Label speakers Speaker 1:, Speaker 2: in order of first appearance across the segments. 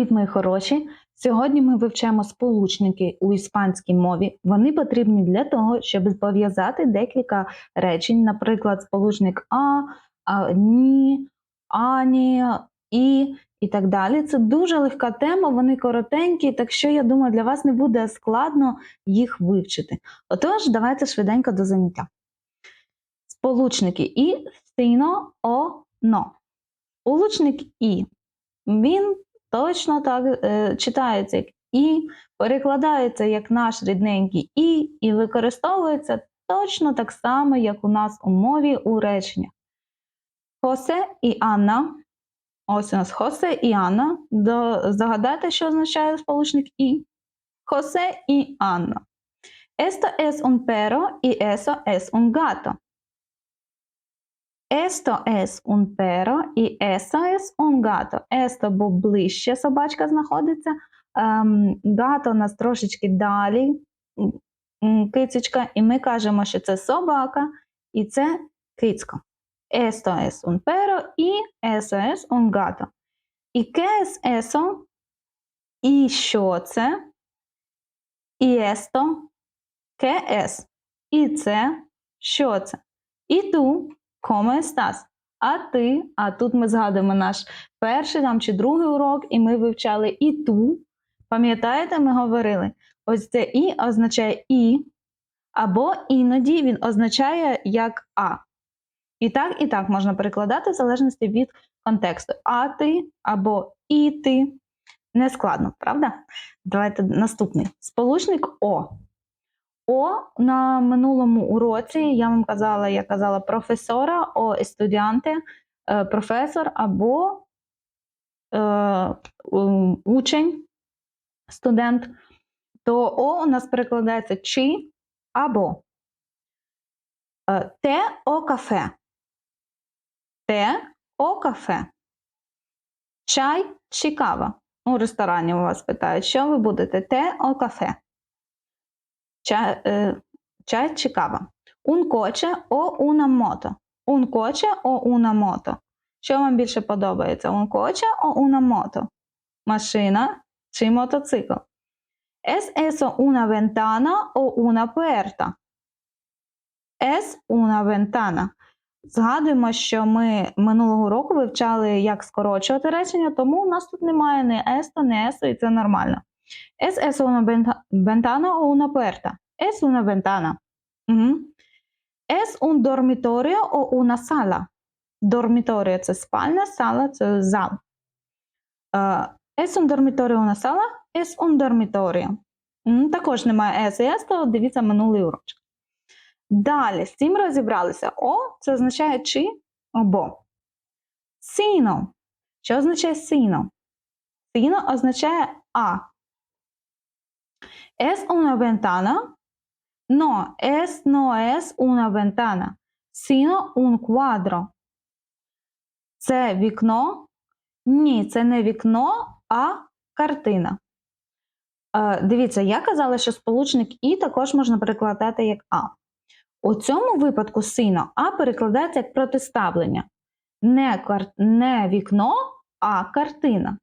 Speaker 1: Привіт, мої хороші! Сьогодні ми вивчаємо сполучники у іспанській мові. Вони потрібні для того, щоб пов'язати декілька речень, наприклад, сполучник а, а ні, ані, і і так далі. Це дуже легка тема, вони коротенькі, так що я думаю, для вас не буде складно їх вивчити. Отож, давайте швиденько до заняття. Сполучники і сино, о, но. Сполучник і. Він точно так е, читається як і, перекладається як наш рідненький і, і використовується точно так само, як у нас у мові у реченнях. Хосе і Анна. Ось у нас Хосе і Анна. До, Загадайте, що означає сполучник і. Хосе і Анна. Esto es un perro y eso es un gato. Esto es un perro y eso es un gato. Esto, бо ближче собачка знаходиться. Ем, гато у нас трошечки далі, кицечка, і ми кажемо, що це собака і це кицько. Esto es un perro y eso es un gato. І es eso? І що це? І esto? ¿Qué es? І це? Що це? І ту? ¿Cómo estás? А ти, а тут ми згадуємо наш перший там чи другий урок, і ми вивчали і ту. Пам'ятаєте, ми говорили? Ось це і означає і, або іноді він означає як а. І так, і так можна перекладати в залежності від контексту. А ти або і ти. Не складно, правда? Давайте наступний. Сполучник О. О на минулому уроці я вам казала, я казала професора, о естудіанте, е, професор або е, учень, студент, то О у нас перекладається чи або е, те о кафе. Те о кафе. Чай чи кава. У ресторані у вас питають, що ви будете? Те о кафе чай, е, чай чи кава. Un coche o una moto. Un coche o una moto. Що вам більше подобається? Un coche o una moto? Машина чи мотоцикл? Es eso una ventana o una puerta? Es una ventana. Згадуємо, що ми минулого року вивчали, як скорочувати речення, тому у нас тут немає ні есто, ні есо, і це нормально. Una ventana o una puerta? Es una ventana. Угу. Es un dormitorio o una sala? Dormitorio – це спальня, сала це зал. Uh, es un dormitorio o una sala? Es un dormitorio. Mm, також немає es, то дивіться минулий урочок. Далі, цим розібралися. О, це означає чи або. Сіно. Що означає сіно? Сіно означає а. Es una ventana? No, es no es una ventana, sino un cuadro. Це вікно? Ні, це не вікно, а картина. Е, Дивіться, я казала, що сполучник І також можна перекладати як А. У цьому випадку сино А перекладається як протиставлення. Не, кар... не вікно, а картина.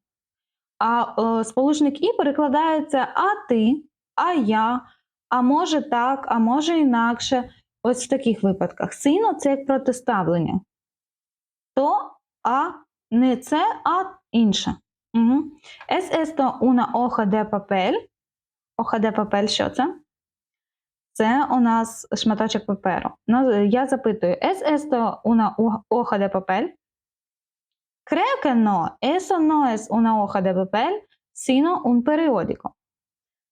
Speaker 1: А е, сполучник І перекладається А ти, а я, а може так, а може інакше. Ось в таких випадках. Сино це як протиставлення. То, а не це, а інше. Угу. Es esto una hoja de papel. Hoja de papel, що це? Це у нас шматочок паперу. Ну, я запитую: Es esto una hoja de papel? Creo que no. Eso no es una hoja de papel, sino un periódico.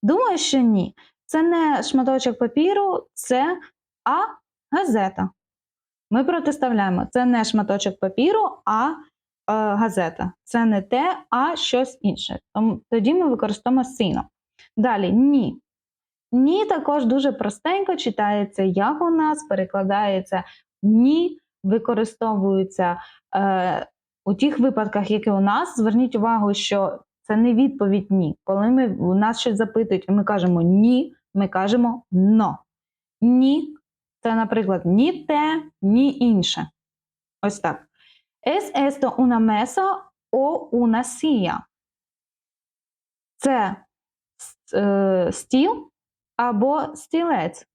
Speaker 1: Думаю, що ні. Це не шматочок папіру, це а газета. Ми протиставляємо: це не шматочок папіру, а е, газета. Це не те, а щось інше. Тоді ми використовуємо сино. Далі ні. Ні, також дуже простенько читається, як у нас перекладається ні, використовується е, у тих випадках, які у нас. Зверніть увагу, що це не відповідь ні. Коли ми, у нас щось запитують, і ми кажемо ні, ми кажемо но. Ні. Це, наприклад, ні те, ні інше. Ось так. Es esto una mesa o una silla? Це е, стіл або стілець.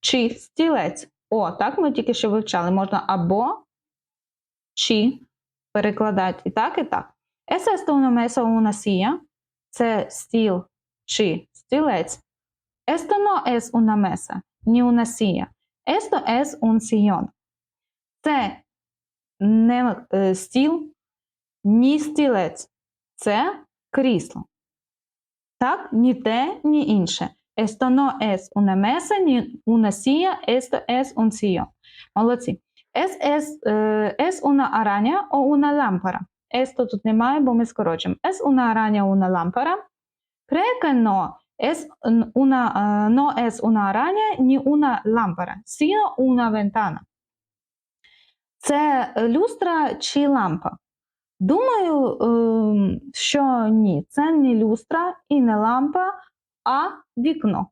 Speaker 1: Чи стілець. О, так ми тільки що вивчали. Можна або чи перекладати і так, і так. Esa es una mesa o una silla. Це стіл чи стілець. Esto no es una mesa, ni una silla. Esto es un sillón. Це не е, стіл, ні стілець. Це крісло. Так, ні те, ні інше. Esto no es una mesa, ni una silla, esto es un sillón. Молодці. Es, es, е, es una araña o una lámpara. Esto тут немає, бо ми скорочимо. Es una araña una lámpara. Creo que no. Es una, eh, no es una araña ni una lámpara, sino una ventana. Це люстра чи лампа? Думаю, ем, що ні, це не люстра і не лампа, а вікно.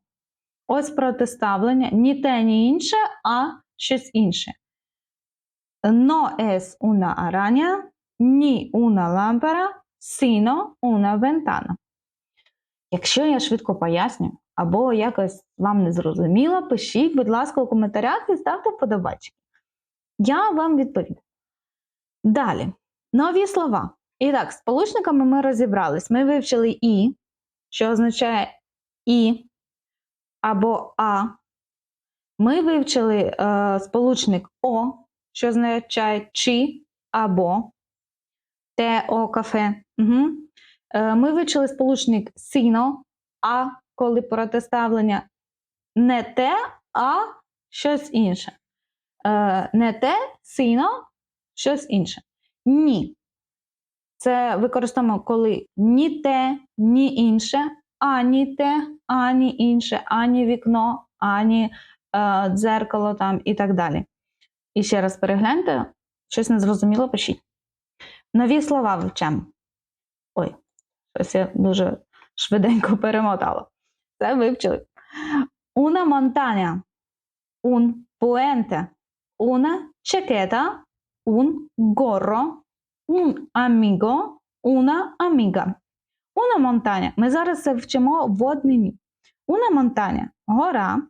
Speaker 1: Ось протиставлення ні те, ні інше, а щось інше. No es una araña, ni una lámpara, sino una ventana. Якщо я швидко поясню, або якось вам не зрозуміло, пишіть, будь ласка, у коментарях і ставте вподобайки. Я вам відповім. Далі. Нові слова. І так, з сполучниками ми розібрались. Ми вивчили і, що означає і або а. Ми вивчили е, сполучник о, що означає чи або те о кафе. Угу. Ми вивчили сполучник сіно, а коли протиставлення не те, а щось інше. Е, не те, сіно, щось інше. Ні. Це використовуємо, коли ні те, ні інше, ані те, ані інше, ані вікно, ані е, дзеркало там і так далі. І ще раз перегляньте, щось незрозуміло пишіть. Нові слова вивчемо. Ой, щось я дуже швиденько перемотала. Це вивчили. Una montaña, un puente, una chaqueta, un gorro, un amigo, una amiga. Una montaña. Ми зараз вчимо в однині. Una montaña – гора,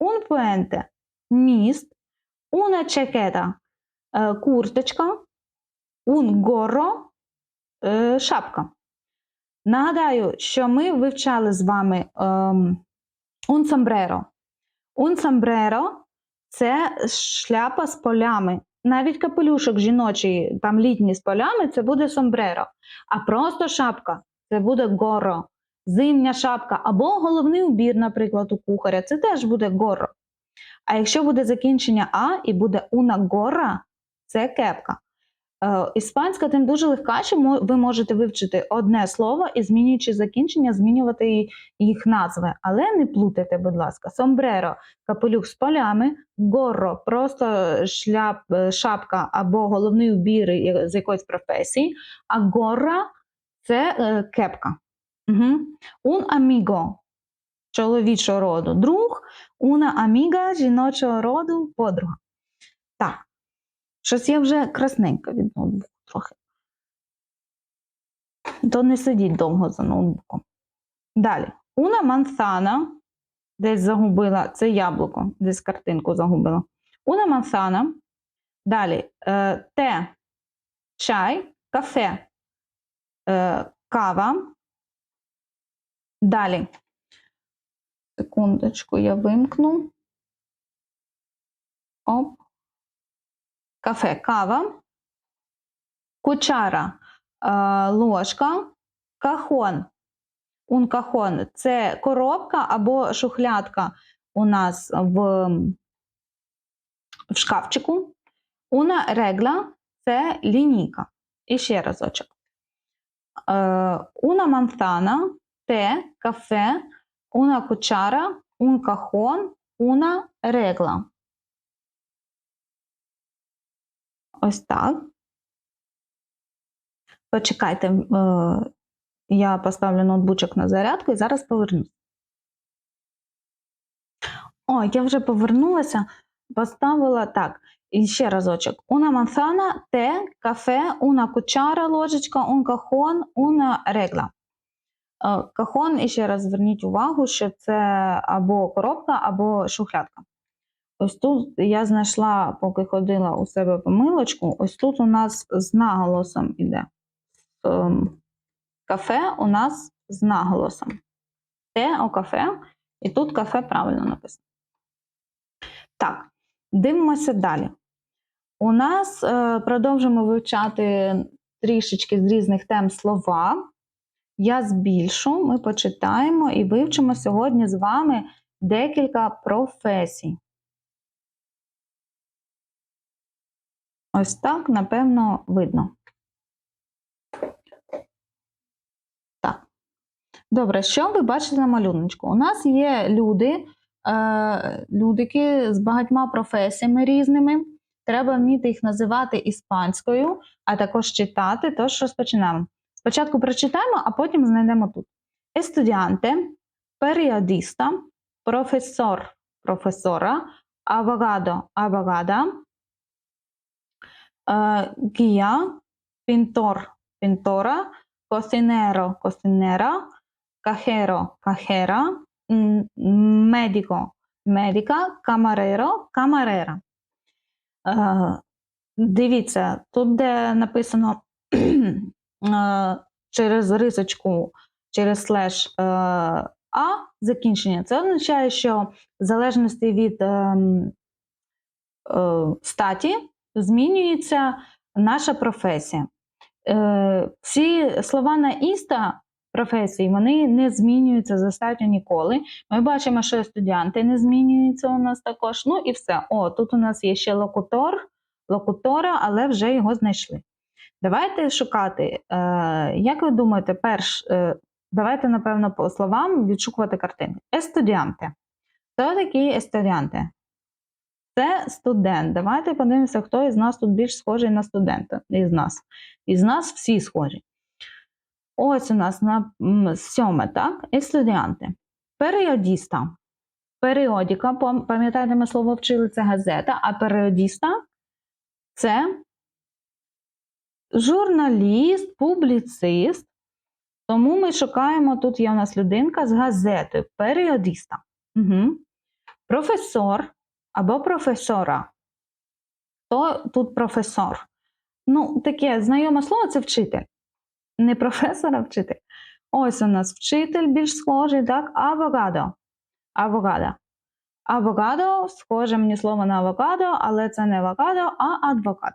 Speaker 1: un puente – міст, una chaqueta – е, курточка, un gorro шапка. Нагадаю, що ми вивчали з вами un sombrero. Un sombrero – це шляпа з полями. Навіть капелюшок жіночий, там літній з полями, це буде сомбреро. А просто шапка це буде горо. Зимня шапка або головний убір, наприклад, у кухаря, це теж буде горо. А якщо буде закінчення А і буде una gorra, це кепка. Е, Іспанська тим дуже легка, що ви можете вивчити одне слово і, змінюючи закінчення, змінювати їх назви. Але не плутайте, будь ласка, сомбреро капелюх з полями, горро просто шляп, е, шапка або головний убір з якоїсь професії, а горра це е, кепка. Угу. Un amigo чоловічого роду друг, una amiga жіночого роду подруга. Так. Щось я вже красненька від ноутбуку трохи. То не сидіть довго за ноутбуком. Далі. Una manzana десь загубила це яблуко, десь картинку загубила. Una manzana. Далі е, те, чай, кафе, е, кава. Далі. Секундочку, я вимкну. Оп. Кафе, кава. Кучара, е, ложка, кахон. Un кахон – це коробка або шухлядка у нас в, в шкафчику. Una регла це лінійка. І ще разочок. Е, Una manzana – те, кафе, una кучара, un кахон, una регла. Ось так. Почекайте, е, я поставлю ноутбучок на зарядку і зараз повернусь. О, я вже повернулася, поставила так. І ще разочок. Una manzana, те, кафе, una кучара, ложечка, un кахон, una регла. Е, Кахон, і ще раз зверніть увагу, що це або коробка, або шухлядка. Ось тут я знайшла, поки ходила у себе помилочку, ось тут у нас з наголосом іде. Ем, Кафе у нас з наголосом. Те о кафе, і тут кафе правильно написано. Так, дивимося далі. У нас е, продовжимо вивчати трішечки з різних тем слова. Я збільшу, ми почитаємо і вивчимо сьогодні з вами декілька професій. Ось так, напевно, видно. Так. Добре, що ви бачите на малюночку? У нас є люди, е, людики з багатьма професіями різними. Треба вміти їх називати іспанською, а також читати. Тож розпочинаємо. Спочатку прочитаємо, а потім знайдемо тут. Естудіанте, періодиста, професор, професора, абогадо, абогада, е, гія, пінтор, пінтора, косинеро, косинера, кахеро, кахера, медико, медика, камареро, камарера. Е, Дивіться, тут, де написано е, через рисочку, через слеш е, А закінчення, це означає, що в залежності від ем, е, статі змінюється наша професія. Е, Ці слова на іста професії вони не змінюються статтю ніколи. Ми бачимо, що студенти не змінюються у нас також. Ну і все. О, тут у нас є ще локутор, локутора, але вже його знайшли. Давайте шукати. Е, Як ви думаєте, перш, е, давайте, напевно, по словам відшукувати картинки. Естудіанти. Хто такі естудіанти? Це студент. Давайте подивимося, хто із нас тут більш схожий на студента. Із нас. Із нас всі схожі. Ось у нас на сьоме, так? Естудіанти. Періодіста. Періодіка, пам'ятаєте, ми слово вчили, це газета, а періодіста це журналіст, публіцист. Тому ми шукаємо, тут є у нас людинка з газетою, періодіста. Угу. Професор або професора. Хто тут професор? Ну, таке знайоме слово це вчитель. Не професор, а вчитель. Ось у нас вчитель більш схожий, так? Авогадо. Авогадо. Авогадо, схоже мені слово на авокадо, але це не авокадо, а адвокат.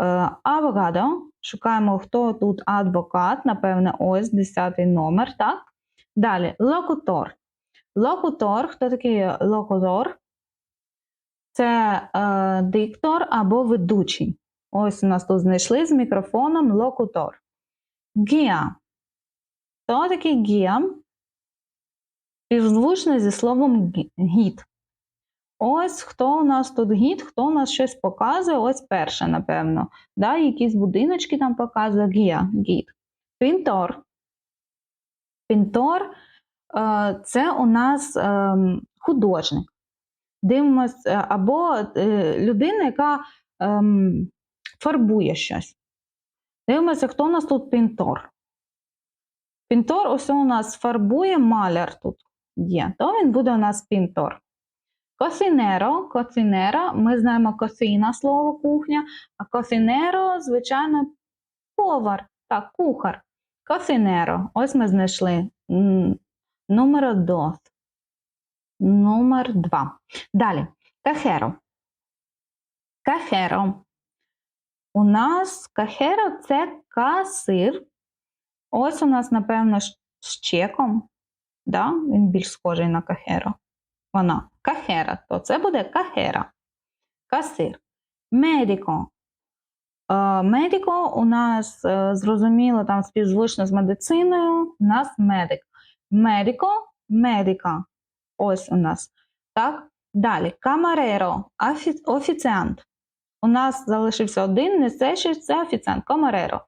Speaker 1: Е, Авогадо. Шукаємо, хто тут адвокат. Напевне, ось 10 номер, так? Далі, локутор. Локутор, хто такий локутор? Це е, диктор або ведучий. Ось у нас тут знайшли з мікрофоном локутор. Гія. Хто такий гія? Співзвучний зі словом гід. Ось хто у нас тут гід, хто у нас щось показує, ось перше, напевно. Да, якісь будиночки там показує гія, гід. Пінтор. Пінтор е, це у нас е, художник. Дивимось, е, або е, людина, яка ем, фарбує щось. Дивимося, хто у нас тут пінтор. Пінтор, ось у нас фарбує маляр тут є, то він буде у нас пінтор. Косінеро, коцінера, ми знаємо косина слово кухня, а косінеро, звичайно, повар, так, кухар. Косінеро, ось ми знайшли м, номер дос. Номер два. Далі, кахеро. Кахеро. У нас кахеро це касир. Ось у нас, напевно, з з чеком. Да? Він більш схожий на кахеро. Вона кахера, то це буде кахера. Касир. Медико. Е, Медико у нас е, зрозуміло там співзвучно з медициною. У нас медик. Медико, медика. Ось у нас. Так? Далі. Камареро, офі- офіціант. У нас залишився один, не це ще це офіціант, камареро.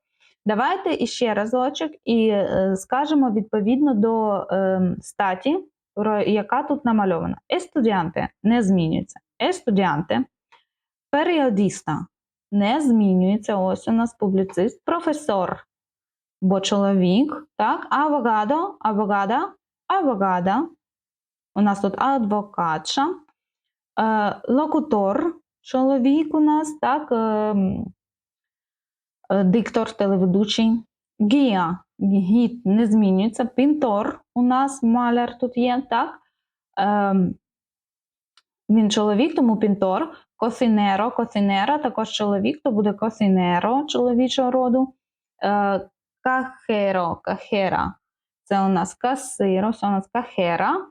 Speaker 1: Давайте іще разочок і е, скажемо відповідно до е, статі, яка тут намальована. Естудіанте не змінюється. Естудіанте, періодіста не змінюється. Ось у нас публіцист, професор. бо чоловік, так, авогадо, авогада, авогада. У нас тут адвокатша, е, локутор, чоловік у нас, так, е, е, диктор, телеведучий, гія, гід не змінюється, пінтор у нас маляр тут є, так. Е, він чоловік, тому пінтор, косинеро, косинера, також чоловік, то буде косинеро чоловічого роду. Кахеро, кахера. Це у нас касиро, це у нас кахера,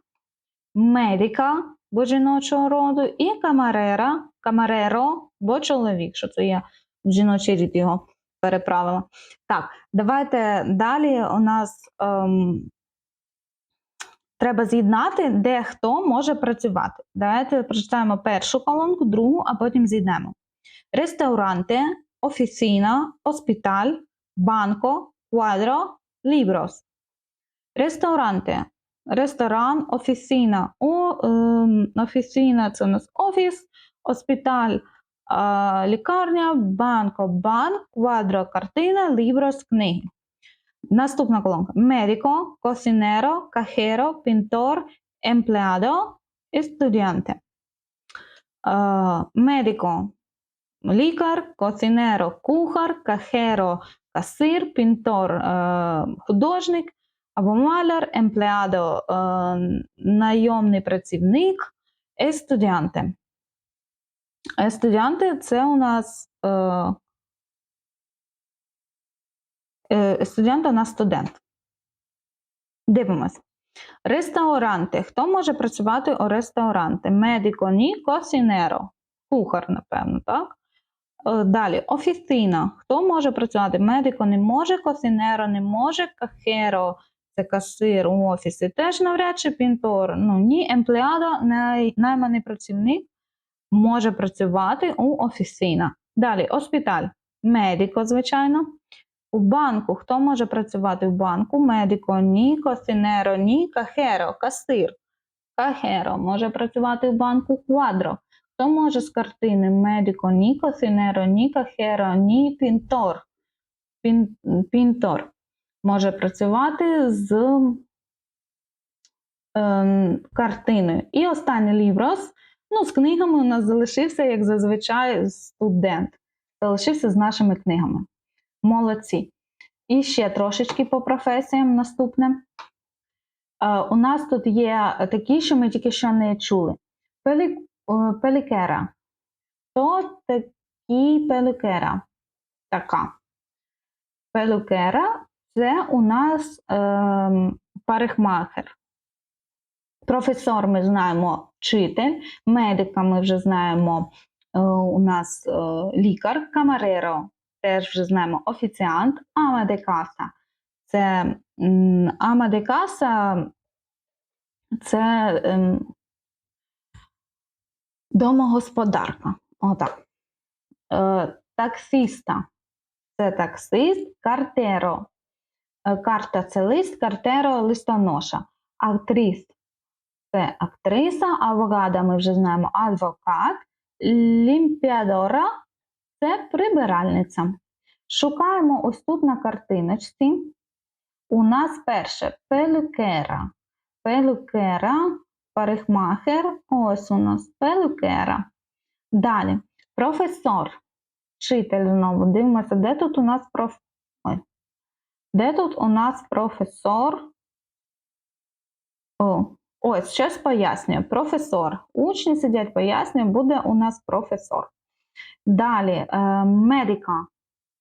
Speaker 1: медика, бо жіночого роду, і камарера, камареро, бо чоловік, що це я в жіночий рід його переправила. Так, давайте далі у нас ем, треба з'єднати, де хто може працювати. Давайте прочитаємо першу колонку, другу, а потім з'єднемо. Ресторанте, офіцина, оспіталь, банко, квадро, ліброс. Ресторанте. Ресторан, офіцина. О, ем, офіцина це у нас офіс, оспіталь, е, лікарня, банко, банк, квадро, картина, ліброс, книги. Наступна колонка. Медико, косинеро, кахеро, пінтор, емплеадо, студіанте. Е, медико, лікар, косинеро, кухар, кахеро, касир, пінтор, е, художник або маляр, емплеадо, е, найомний працівник, естудіанте. Естудіанте це у нас е, е, студент у нас студент. Дивимось. Рестауранти. Хто може працювати у ресторанти? Медико, ні, косінеро. Кухар, напевно, так? Далі, офіцина. Хто може працювати? Медико не може, косінеро не може, кахеро це касир у офісі. Теж навряд чи пінтор. Ну ні, емплеадо, най, найманий працівник може працювати у офісина. Далі, оспіталь. Медико, звичайно. У банку. Хто може працювати в банку? Медико, ні, косінеро, ні, кахеро, касир. Кахеро може працювати в банку квадро. Хто може з картини? Медико, ні, косінеро, ні, кахеро, ні, пінтор. Пін, пінтор може працювати з ем, картиною. І останній ліврос. Ну, з книгами у нас залишився, як зазвичай, студент. Залишився з нашими книгами. Молодці. І ще трошечки по професіям наступне. Е, у нас тут є такі, що ми тільки що не чули. Пелі, е, пелікера. Хто такий пелікера? Така. Пелікера це у нас е, парикмахер. Професор ми знаємо вчитель, медика ми вже знаємо е, у нас е, лікар, камареро теж вже знаємо офіціант, ама де каса. Це ама де це ем, домогосподарка. Отак. Е, таксиста це таксист, картеро. Е, карта це лист, картеро листоноша. Актрис це актриса, авогада ми вже знаємо адвокат, лімпіадора це прибиральниця. Шукаємо ось тут на картиночці. У нас перше пелюкера. Пелюкера, парикмахер. Ось у нас пелюкера. Далі професор. Вчитель знову. Дивимося, де тут у нас проф... Де тут у нас професор? О, Ось, щось пояснюю. Професор. Учні сидять, пояснюю, буде у нас професор. Далі е, медика.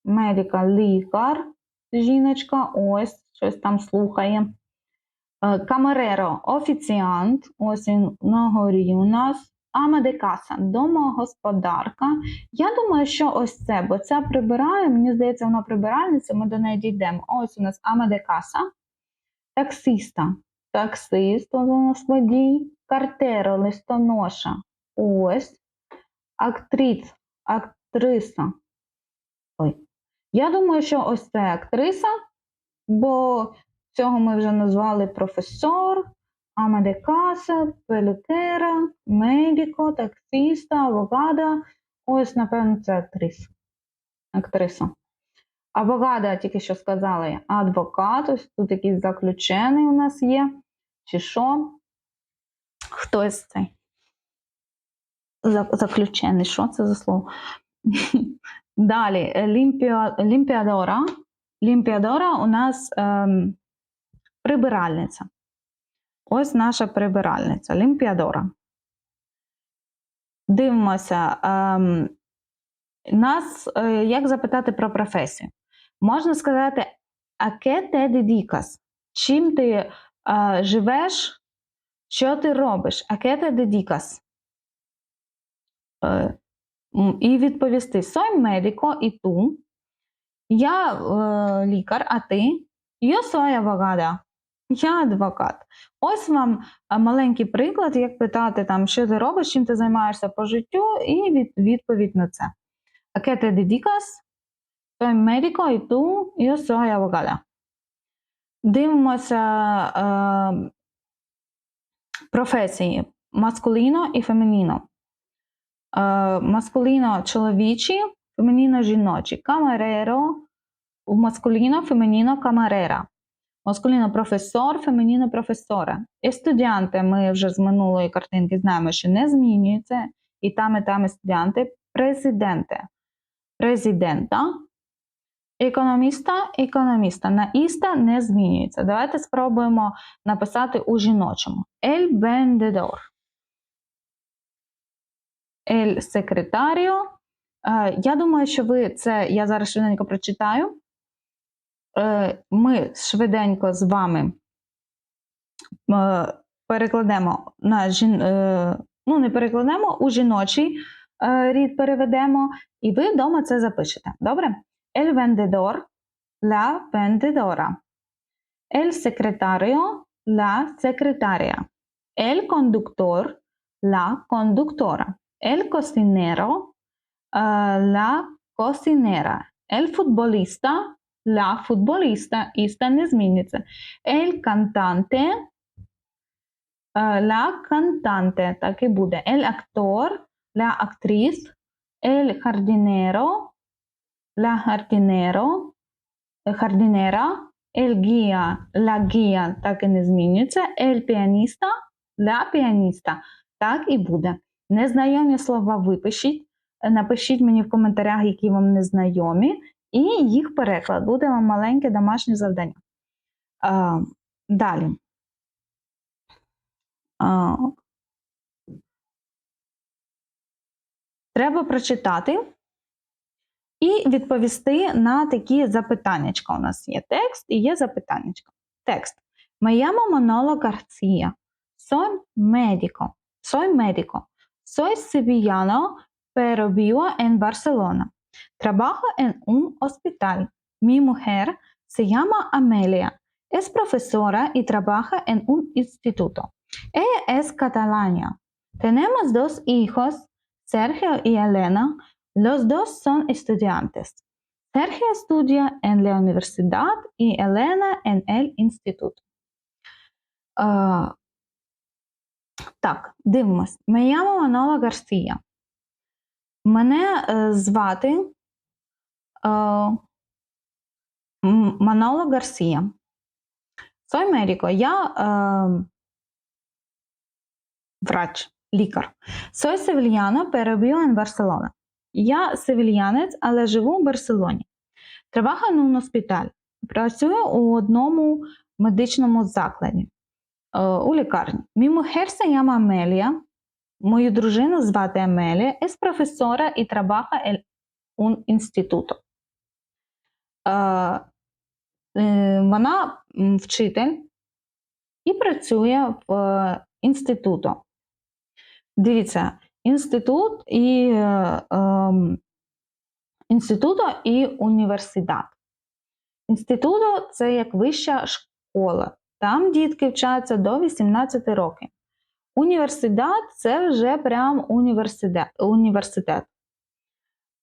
Speaker 1: Медика лікар, жіночка, ось щось там слухає. Е, камереро офіціант, ось він на горі у нас. Амедикаса домогосподарка. Я думаю, що ось це, бо ця прибирає, мені здається, вона прибиральниця, ми до неї дійдемо. Ось у нас амедикаса, таксиста, таксист, у нас водій, картеро, листоноша. Ось, актріс, актриса. Ой. Я думаю, що ось це актриса, бо цього ми вже назвали професор, амедикаса, пелюкера, медико, таксиста, авокадо. Ось, напевно, це актриса. актриса. Абогада тільки що сказали. Адвокат, ось тут якийсь заключений у нас є. Чи що? Хтось цей. За- Заключений, що це за слово? Далі, лімпіадора. Лімпіадора у нас ем, прибиральниця. Ось наша прибиральниця, лімпіадора. Дивимося. Ем, нас, е, як запитати про професію? Можна сказати, а ке те дедікас? Чим ти е, живеш? Що ти робиш? А ке те дедікас? Е, і відповісти: Soy médico, і ту. Я е, лікар, а ти? Yo soy abogada. Я адвокат. Ось вам е, маленький приклад, як питати, там, що ти робиш, чим ти займаєшся по життю, і від, відповідь на це. ¿A te dedicas? Soy médico і ту, yo soy abogada. Дивимося е, професії маскуліно і фемініно. Е, маскуліно чоловічі, фемініно жіночі. Камереро, маскуліно, фемініно камерера. Маскуліно професор, фемініно професора. Естудіанти, ми вже з минулої картинки знаємо, що не змінюється. І там, і там естудіанти. Президенти. Президента. Економіста, економіста. На іста не змінюється. Давайте спробуємо написати у жіночому. El vendedor. El secretario. Е, Я думаю, що ви це, я зараз швиденько прочитаю. Е, Ми швиденько з вами е, перекладемо на жін... е, ну, не перекладемо, у жіночий е, рід переведемо, і ви вдома це запишете. Добре? El vendedor, la vendedora. El secretario, la secretaria. El conductor, la conductora. El cocinero, eh, la cocinera. El futbolista, la futbolista. Іста не зміниться. El cantante, eh, la cantante. Так і буде. El actor, la actriz. El jardinero, la jardinero, jardinera, el guía, la guía, так і не змінюється, el pianista, la pianista, так і буде. Незнайомі слова випишіть, напишіть мені в коментарях, які вам незнайомі, і їх переклад. Буде вам маленьке домашнє завдання. А, далі. А, треба прочитати і відповісти на такі запитаннячка. У нас є текст і є запитаннячка. Текст. Llamo Manolo García. Soy médico. Soy médico. Soy sevillano, pero vivo en. Trabajo en un hospital. Mi mujer se llama Amelia. Es profesora y trabaja en un instituto. Ella es catalana. Tenemos dos hijos, Sergio y Elena. Los dos son estudiantes. Sergio estudia en la universidad y Elena en el instituto. Е, так, дивимось. Me llamo Манола Гарсія. Мене е, звати е, Манола Гарсія. Soy médico. Я е, врач, лікар. Sevillano, pero vivo en Barcelona. Я севільянець, але живу в Барселоні. En un hospital. Працюю у одному медичному закладі, у лікарні. Mi mujer se llama. Мою дружину звати Амелія, es profesora і trabaja en instituto. Е, е, Вона вчитель і працює в е, інституту. Дивіться, інститут і е, ем, інституту і університет. Інституту це як вища школа. Там дітки вчаться до 18 років. Університет це вже прям університет.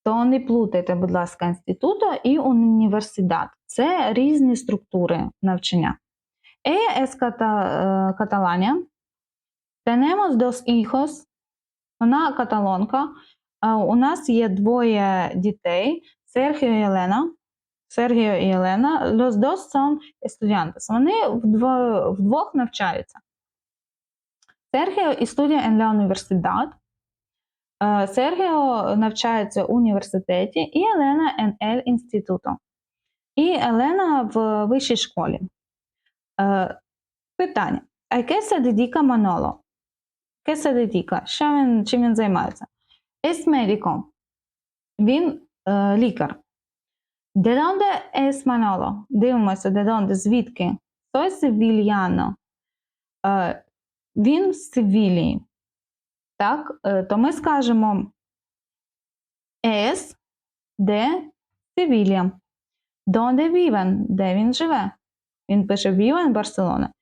Speaker 1: То не плутайте, будь ласка, інституту і університет. Це різні структури навчання. Es cata- е, catalana. Tenemos dos hijos. Вона каталонка. Е, У нас є двоє дітей: Серхіо і Єлена. Сергіо і Елена, los dos son estudiantes. Вони вдвох навчаються. Сергіо en la universidad. Е, Сергіо навчається у університеті і Елена el instituto. І Елена в вищій школі. Е, Питання. А се dedica Маноло? Се dedica? Що він, чим він займається? Es médico. Він е, лікар. Donde es Manolo? Дивимося, donde, звідки? Soy sevillano. Він з Севілії. Так, е, то ми скажемо es de Sevilla. Donde viven? Де він живе? Він пише viven Барселона.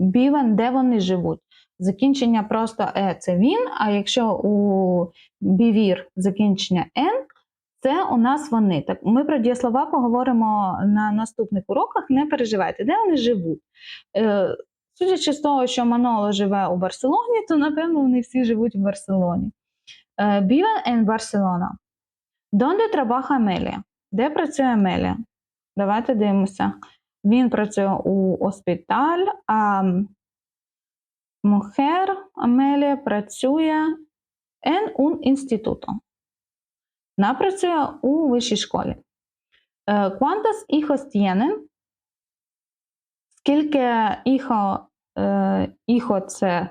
Speaker 1: Viven, де вони живуть. Закінчення просто е це він, а якщо у бівір закінчення н, це у нас вони. Так, ми про дієслова поговоримо на наступних уроках. Не переживайте, де вони живуть. Е, судячи з того, що Маноло живе у Барселоні, то напевно вони всі живуть в Барселоні. Е, Viven en Barcelona. Donde trabaja Амелія? Де працює Амелія? Давайте дивимося. Він працює у Оспіталь, а Мухер Амелія працює en un instituto. Вона працює у вищій школі. Е, ¿Cuántos hijos tienen? Скільки іхо, е, іхо це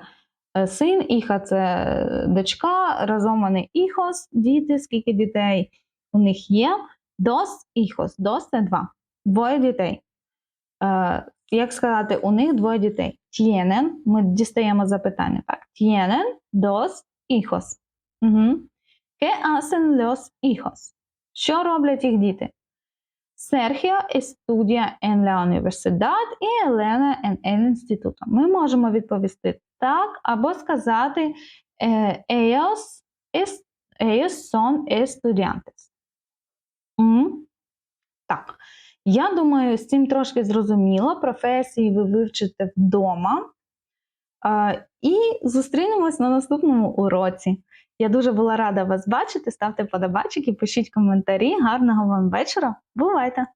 Speaker 1: е, син, іха це дочка, разом вони іхос, діти, скільки дітей у них є. Dos hijos. Dos це два. Двоє дітей. Е, як сказати, у них двоє дітей. Tienen, ми дістаємо запитання. Так. Tienen dos hijos. Угу. ¿Qué hacen los hijos? Що роблять їх діти? Sergio estudia en la universidad і Елена en el. Ми можемо відповісти так, або сказати е, ellos, es, ellos son estudiantes. Так. Я думаю, з цим трошки зрозуміло. Професії ви вивчите вдома. І зустрінемось на наступному уроці. Я дуже була рада вас бачити. Ставте подобачики, пишіть коментарі. Гарного вам вечора. Бувайте!